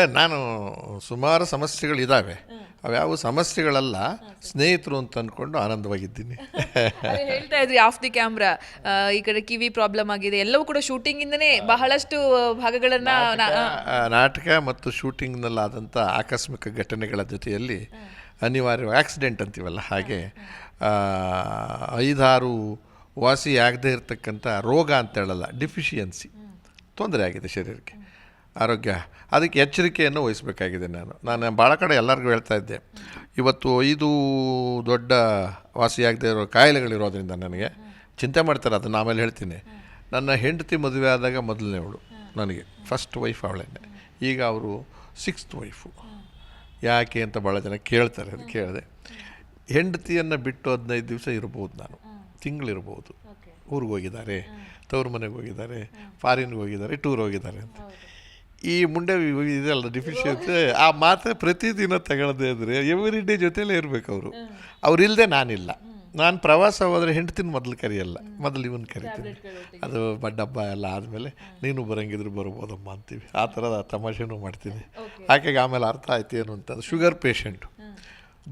ಏ ನಾನು ಸುಮಾರು ಸಮಸ್ಯೆಗಳಿದ್ದಾವೆ ಅವ್ಯಾವ ಸಮಸ್ಯೆಗಳಲ್ಲ. ಸ್ನೇಹಿತರು ಅಂತ ಅಂದ್ಕೊಂಡು ಆನಂದವಾಗಿದ್ದೀನಿ. ಹೇಳ್ತಾ ಇದ್ರಿ ಆಫ್ ದಿ ಕ್ಯಾಮ್ರಾ ಈ ಕಡೆ ಕಿವಿ ಪ್ರಾಬ್ಲಮ್ ಆಗಿದೆ. ಎಲ್ಲವೂ ಕೂಡ ಶೂಟಿಂಗ್ ಇಂದನೇ ಬಹಳಷ್ಟು ಭಾಗಗಳನ್ನ ನಾಟಕ ಮತ್ತು ಶೂಟಿಂಗ್ನಲ್ಲಾದಂಥ ಆಕಸ್ಮಿಕ ಘಟನೆಗಳ ಜೊತೆಯಲ್ಲಿ ಅನಿವಾರ್ಯ ಆಕ್ಸಿಡೆಂಟ್ ಅಂತೀವಲ್ಲ ಹಾಗೆ. ಐದಾರು ವಾಸಿ ಆಗದೇ ಇರತಕ್ಕಂಥ ರೋಗ ಅಂತ ಹೇಳಲ್ಲ ಡಿಫಿಷಿಯನ್ಸಿ ತೊಂದರೆ ಆಗಿದೆ ಶರೀರಕ್ಕೆ. ಆರೋಗ್ಯ. ಅದಕ್ಕೆ ಎಚ್ಚರಿಕೆಯನ್ನು ವಹಿಸಬೇಕಾಗಿದೆ ನಾನು. ನಾನು ಭಾಳ ಕಡೆ ಎಲ್ಲರಿಗೂ ಹೇಳ್ತಾ ಇದ್ದೆ. ಇವತ್ತು ಐದು ದೊಡ್ಡ ವಾಸಿಯಾಗದೇ ಇರೋ ಕಾಯಿಲೆಗಳಿರೋದ್ರಿಂದ ನನಗೆ ಚಿಂತೆ ಮಾಡ್ತಾರೆ ಅದನ್ನು ಆಮೇಲೆ ಹೇಳ್ತೀನಿ. ನನ್ನ ಹೆಂಡತಿ ಮದುವೆ ಆದಾಗ ಮೊದಲನೇವಳು ನನಗೆ ಫಸ್ಟ್ ವೈಫ್ ಅವಳೇನೆ ಈಗ ಅವರು ಸಿಕ್ಸ್ತ್ ವೈಫು ಯಾಕೆ ಅಂತ ಭಾಳ ಜನ ಕೇಳ್ತಾರೆ ಅದು ಕೇಳಿದೆ. ಹೆಂಡತಿಯನ್ನು ಬಿಟ್ಟು ಹದಿನೈದು ದಿವಸ ಇರ್ಬೋದು ನಾನು. ತಿಂಗಳಿರ್ಬೋದು. ಊರಿಗೆ ಹೋಗಿದ್ದಾರೆ ತವ್ರ ಮನೆಗೆ ಹೋಗಿದ್ದಾರೆ ಫಾರಿನ್ಗೆ ಹೋಗಿದ್ದಾರೆ ಟೂರ್ ಹೋಗಿದ್ದಾರೆ ಅಂತ. ಈ ಮುಂಡೆ ಇದೆಲ್ಲ ಡಿಫಿಷಿಯನ್ಸಿ ಆ ಮಾತ್ರೆ ಪ್ರತಿದಿನ ತಗೊಳ್ಳದೆ ಅಂದರೆ ಎವ್ರಿ ಡೇ ಜೊತೆಲೇ ಇರಬೇಕು ಅವರು. ಅವರಿಲ್ಲದೆ ನಾನಿಲ್ಲ. ನಾನು ಪ್ರವಾಸ ಹೋದರೆ ಹೆಂಡ್ತಿನ ಮೊದಲು ಕರೆಯಲ್ಲ. ಮೊದಲು ಇವನ್ ಕರಿತೀನಿ. ಅದು ಬಡ್ಡಬ್ಬ ಎಲ್ಲ ಆದಮೇಲೆ ನೀನು ಬರಂಗಿದ್ರು ಬರ್ಬೋದಮ್ಮ ಅಂತೀವಿ. ಆ ಥರದ ತಮಾಷೆನೂ ಮಾಡ್ತೀನಿ. ಆಕೆಗೆ ಆಮೇಲೆ ಅರ್ಥ ಆಯ್ತು ಏನು ಅಂತ. ಶುಗರ್ ಪೇಷಂಟು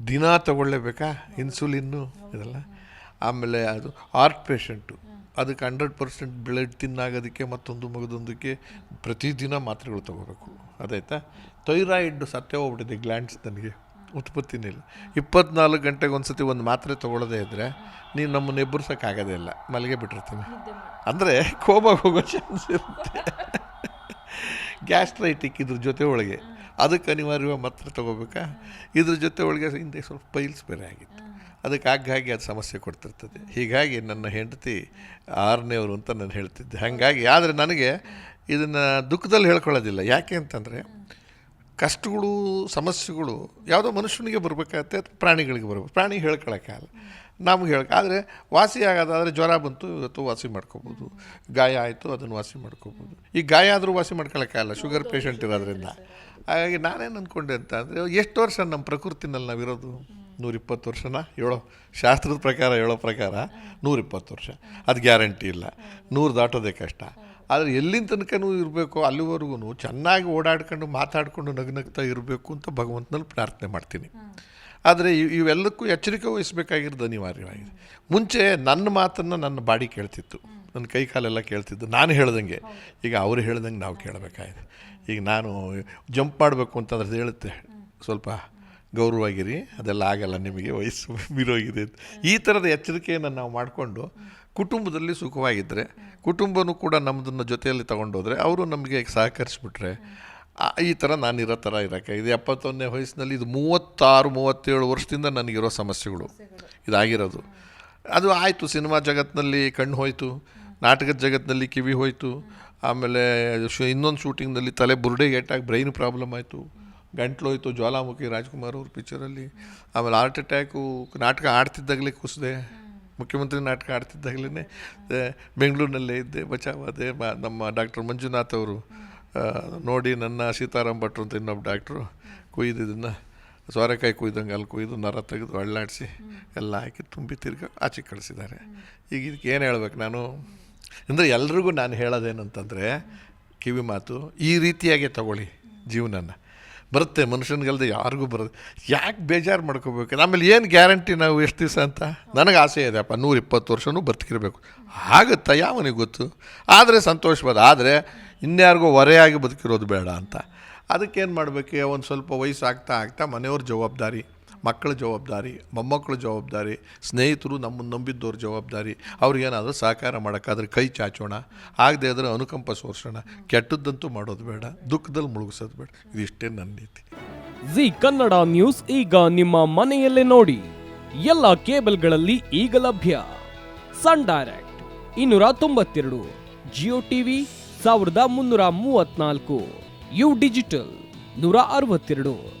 ದಿನ ತಗೊಳ್ಳೇಬೇಕಾ ಇನ್ಸುಲಿನ್ನು ಇದೆಲ್ಲ. ಆಮೇಲೆ ಅದು ಹಾರ್ಟ್ ಪೇಷಂಟು ಅದಕ್ಕೆ ಹಂಡ್ರೆಡ್ ಪರ್ಸೆಂಟ್ ಬ್ಲಡ್ ತಿನ್ನಾಗೋದಕ್ಕೆ ಮತ್ತೊಂದು ಮಗದೊಂದಕ್ಕೆ ಪ್ರತಿದಿನ ಮಾತ್ರೆಗಳು ತೊಗೋಬೇಕು. ಅದಾಯ್ತಾ? ಥೈರಾಯ್ಡ್ ಸತ್ಯ ಹೋಗ್ಬಿಟ್ಟಿದೆ ಗ್ಲ್ಯಾಂಡ್ಸ್ ನನಗೆ. ಉತ್ಪತ್ತಿನೇ ಇಲ್ಲ. ಇಪ್ಪತ್ನಾಲ್ಕು ಗಂಟೆಗೆ ಒಂದು ಸತಿ ಒಂದು ಮಾತ್ರೆ ತೊಗೊಳ್ಳೋದೇ ಇದ್ದರೆ ನೀನು ನಮ್ಮನ್ನು ಎಬ್ಬರ್ಸೋಕ್ಕಾಗೋದೇ ಇಲ್ಲ. ಮಲಗೆ ಬಿಟ್ಟಿರ್ತೀನಿ. ಅಂದರೆ ಕೋಮಾಗ ಹೋಗೋ ಚಾನ್ಸ್ ಇರುತ್ತೆ. ಗ್ಯಾಸ್ಟ್ರೈಟಿಕ್ ಇದ್ರ ಜೊತೆ ಒಳಗೆ. ಅದಕ್ಕೆ ಅನಿವಾರ್ಯವಾಗಿ ಮಾತ್ರೆ ತೊಗೋಬೇಕಾ? ಇದ್ರ ಜೊತೆ ಒಳಗೆ ಹಿಂದೆ ಸ್ವಲ್ಪ ಪೈಲ್ಸ್ ಬೇರೆ ಆಗಿತ್ತು. ಅದಕ್ಕೆ ಹಾಗಾಗಿ ಅದು ಸಮಸ್ಯೆ ಕೊಡ್ತಿರ್ತದೆ. ಹೀಗಾಗಿ ನನ್ನ ಹೆಂಡತಿ ಆರನೇವರು ಅಂತ ನಾನು ಹೇಳ್ತಿದ್ದೆ. ಹಾಗಾಗಿ, ಆದರೆ ನನಗೆ ಇದನ್ನು ದುಃಖದಲ್ಲಿ ಹೇಳ್ಕೊಳ್ಳೋದಿಲ್ಲ. ಯಾಕೆ ಅಂತಂದರೆ ಕಷ್ಟಗಳು, ಸಮಸ್ಯೆಗಳು ಯಾವುದೋ ಮನುಷ್ಯನಿಗೆ ಬರಬೇಕಾಗತ್ತೆ, ಅಥವಾ ಪ್ರಾಣಿಗಳಿಗೆ ಬರಬೇಕು. ಪ್ರಾಣಿ ಹೇಳ್ಕೊಳಕ್ಕಾಗಲ್ಲ ನಮ್ಗೆ ಹೇಳಕ್ಕೆ ಆದರೆ ವಾಸಿ ಆಗೋದಾದರೆ ಜ್ವರ ಬಂತು, ಇವತ್ತು ವಾಸಿ ಮಾಡ್ಕೋಬೋದು. ಗಾಯ ಆಯಿತು, ಅದನ್ನು ವಾಸಿ ಮಾಡ್ಕೋಬೋದು. ಈ ಗಾಯ ಆದರೂ ವಾಸಿ ಮಾಡ್ಕೊಳಕ್ಕಾಗಲ್ಲ ಶುಗರ್ ಪೇಷಂಟ್ ಇರೋದ್ರಿಂದ. ಹಾಗಾಗಿ ನಾನೇನು ಅಂದ್ಕೊಂಡೆ ಅಂತ ಅಂದರೆ, ಎಷ್ಟು ವರ್ಷ ನಮ್ಮ ಪ್ರಕೃತಿನಲ್ಲಿ ನಾವಿರೋದು ನೂರಿಪ್ಪತ್ತು ವರ್ಷನ? ಹೇಳೋ ಶಾಸ್ತ್ರದ ಪ್ರಕಾರ ಹೇಳೋ ಪ್ರಕಾರ ನೂರಿಪ್ಪತ್ತು ವರ್ಷ. ಅದು ಗ್ಯಾರಂಟಿ ಇಲ್ಲ. ನೂರು ದಾಟೋದೇ ಕಷ್ಟ. ಆದರೆ ಎಲ್ಲಿನ ತನಕನೂ ಇರಬೇಕು ಅಲ್ಲಿವರೆಗೂ ಚೆನ್ನಾಗಿ ಓಡಾಡ್ಕೊಂಡು ಮಾತಾಡಿಕೊಂಡು ನಗ್ನಗ್ತಾ ಇರಬೇಕು ಅಂತ ಭಗವಂತನಲ್ಲಿ ಪ್ರಾರ್ಥನೆ ಮಾಡ್ತೀನಿ. ಆದರೆ ಇವು ಇವೆಲ್ಲಕ್ಕೂ ಎಚ್ಚರಿಕೆ ವಹಿಸಬೇಕಾಗಿರೋದು ಅನಿವಾರ್ಯವಾಗಿದೆ ಮುಂಚೆ ನನ್ನ ಮಾತನ್ನು ನನ್ನ ಬಾಡಿ ಕೇಳ್ತಿತ್ತು. ನನ್ನ ಕೈ ಕಾಲೆಲ್ಲ ಕೇಳ್ತಿದ್ದು. ನಾನು ಹೇಳ್ದಂಗೆ. ಈಗ ಅವರು ಹೇಳ್ದಂಗೆ ನಾವು ಕೇಳಬೇಕಾಗಿದೆ. ಈಗ ನಾನು ಜಂಪ್ ಮಾಡಬೇಕು ಅಂತಂದ್ರೆ ಅದು ಹೇಳುತ್ತೆ ಸ್ವಲ್ಪ ಗೌರವವಾಗಿರಿ ಅದೆಲ್ಲ ಆಗಲ್ಲ ನಿಮಗೆ ವಯಸ್ಸು ಮೀರೋಗಿದೆ. ಈ ಥರದ ಎಚ್ಚರಿಕೆಯನ್ನು ನಾವು ಮಾಡಿಕೊಂಡು ಕುಟುಂಬದಲ್ಲಿ ಸುಖವಾಗಿದ್ದರೆ ಕುಟುಂಬನೂ ಕೂಡ ನಮ್ಮದನ್ನು ಜೊತೆಯಲ್ಲಿ ತಗೊಂಡೋದ್ರೆ ಅವರು ನಮಗೆ ಸಹಕರಿಸ್ಬಿಟ್ರೆ ಈ ಥರ ನಾನಿರೋ ಥರ ಇರೋಕ್ಕೆ. ಇದು ಎಪ್ಪತ್ತೊಂದನೇ ವಯಸ್ಸಿನಲ್ಲಿ ಇದು ಮೂವತ್ತಾರು, ಮೂವತ್ತೇಳು ವರ್ಷದಿಂದ ನನಗಿರೋ ಸಮಸ್ಯೆಗಳು. ಇದಾಗಿರೋದು. ಅದು ಆಯಿತು, ಸಿನಿಮಾ ಜಗತ್ತಿನಲ್ಲಿ ಕಣ್ಣು ಹೋಯಿತು, ನಾಟಕದ ಜಗತ್ತಿನಲ್ಲಿ ಕಿವಿ ಹೋಯಿತು, ಆಮೇಲೆ ಇನ್ನೊಂದು ಶೂಟಿಂಗ್ನಲ್ಲಿ ತಲೆ ಬುರುಡೆಗೆ ಏಟಾಗಿ ಬ್ರೈನ್ ಪ್ರಾಬ್ಲಮ್ ಆಯಿತು, ಗಂಟ್ಲು ಹೋಯಿತು, ಜ್ವಾಲಾಮುಖಿ ರಾಜ್ಕುಮಾರ್ ಅವ್ರ ಪಿಕ್ಚರಲ್ಲಿ ಆಮೇಲೆ ಹಾರ್ಟ್ ಅಟ್ಯಾಕು ನಾಟಕ ಆಡ್ತಿದ್ದಾಗಲೇ ಕುಸಿದೆ ಮುಖ್ಯಮಂತ್ರಿ ನಾಟಕ ಆಡ್ತಿದ್ದಾಗಲೇ ಬೆಂಗಳೂರಿನಲ್ಲೇ ಇದ್ದೆ, ಬಚಾವಾದೆ ನಮ್ಮ ಡಾಕ್ಟರ್ ಮಂಜುನಾಥ್ ಅವರು ನೋಡಿ ನನ್ನ ಸೀತಾರಾಮ್ ಭಟ್ರು ಅಂತ ಇನ್ನೊಬ್ಬ ಡಾಕ್ಟ್ರು ಕುಯ್ದಿದ್ದನ್ನು ಸೋರೆಕಾಯಿ ಕುಯ್ದಂಗೆ ಅಲ್ಲಿ ಕುಯ್ದು ನರ ತೆಗೆದು ಅಳ್ಳಾಡಿಸಿ ಎಲ್ಲ ಹಾಕಿ ತುಂಬಿ ತಿರ್ಗಿ ಆಚೆ ಕಳಿಸಿದ್ದಾರೆ. ಈಗ ಇದಕ್ಕೆ ಏನು ಹೇಳ್ಬೇಕು ನಾನು? ಅಂದರೆ ಎಲ್ರಿಗೂ ನಾನು ಹೇಳೋದೇನಂತಂದರೆ, ಕಿವಿ ಮಾತು ಈ ರೀತಿಯಾಗೆ ತಗೊಳ್ಳಿ ಜೀವನನ. ಬರುತ್ತೆ ಮನುಷ್ಯನಿಗಲ್ದೆ ಯಾರಿಗೂ ಬರುತ್ತೆ ಯಾಕೆ ಬೇಜಾರು ಮಾಡ್ಕೋಬೇಕು? ಆಮೇಲೆ ಏನು ಗ್ಯಾರಂಟಿ ನಾವು ಎಷ್ಟು ದಿವಸ ಅಂತ? ನನಗೆ ಆಸೆ ಇದೆ, ಅಪ್ಪ ನೂರ ಇಪ್ಪತ್ತು ವರ್ಷವೂ ಬದುಕಿರಬೇಕು ಆಗುತ್ತಾ ಯಾವನಿಗೆ ಗೊತ್ತು? ಆದರೆ ಸಂತೋಷವಾದ, ಆದರೆ ಇನ್ಯಾರಿಗೂ ಹೊರೆಯಾಗಿ ಬದುಕಿರೋದು ಬೇಡ ಅಂತ. ಅದಕ್ಕೇನು ಮಾಡಬೇಕು? ಒಂದು ಸ್ವಲ್ಪ ವಯಸ್ಸು ಆಗ್ತಾ ಆಗ್ತಾ ಮನೆಯವ್ರ ಜವಾಬ್ದಾರಿ. ಮಕ್ಕಳ ಜವಾಬ್ದಾರಿ, ಮೊಮ್ಮಕ್ಕಳ ಜವಾಬ್ದಾರಿ, ಸ್ನೇಹಿತರು ನಮ್ಮನ್ನು ನಂಬಿದ್ದವ್ರ ಜವಾಬ್ದಾರಿ ಅವ್ರಿಗೇನಾದರೂ ಸಹಕಾರ ಮಾಡೋಕ್ಕಾದ್ರೆ ಕೈ ಚಾಚೋಣ, ಆಗದೆ ಆದರೆ ಅನುಕಂಪ ಸೋರ್ಸೋಣ. ಕೆಟ್ಟದ್ದಂತೂ ಮಾಡೋದು ಬೇಡ, ದುಃಖದಲ್ಲಿ ಮುಳುಗಿಸೋದು ಬೇಡ. ಇದಿಷ್ಟೇ ನನ್ನ ನೀತಿ. ಜಿ ಕನ್ನಡ ನ್ಯೂಸ್ ಈಗ ನಿಮ್ಮ ಮನೆಯಲ್ಲೇ ನೋಡಿ. ಎಲ್ಲ ಕೇಬಲ್ಗಳಲ್ಲಿ ಈಗ ಲಭ್ಯ. ಸನ್ ಡೈರೆಕ್ಟ್ ಇನ್ನೂರ ತೊಂಬತ್ತೆರಡು ಜಿಯೋ ಟಿವಿ ಸಾವಿರದ ಮುನ್ನೂರ ಮೂವತ್ನಾಲ್ಕು ಯು ಡಿಜಿಟಲ್ ನೂರ ಅರವತ್ತೆರಡು.